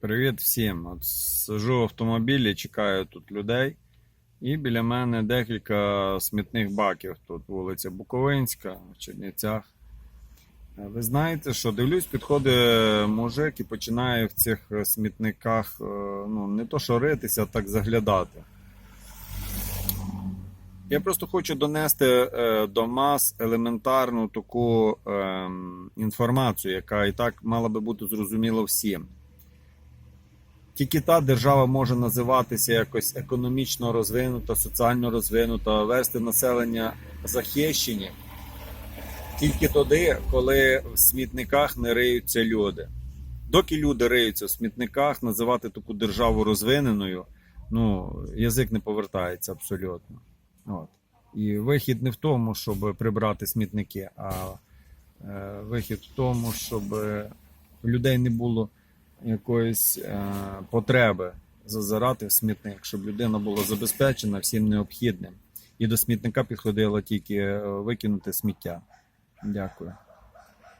Привіт всім. От сижу в автомобілі, чекаю тут людей. І біля мене декілька смітних баків. Тут вулиця Буковинська, в Чернівцях. Е, Ви знаєте, що дивлюсь, підходить мужик і починає в цих е, смітниках е, ну, не то що ритися, а так заглядати. Я просто хочу донести е, до мас елементарну таку ем, інформацію, яка і так мала би бути зрозуміла всім. Тільки та держава може називатися якось економічно розвинута, соціально розвинута, вести населення захищені тільки тоді, коли в смітниках не риються люди. Доки люди риються в смітниках, називати таку державу розвиненою, ну, язик не повертається абсолютно. От. І вихід не в тому, щоб прибрати смітники, а е, вихід в тому, щоб у людей не було якоїсь е, потреби зазирати в смітник, щоб людина була забезпечена всім необхідним. І до смітника підходило тільки е, викинути сміття. Дякую.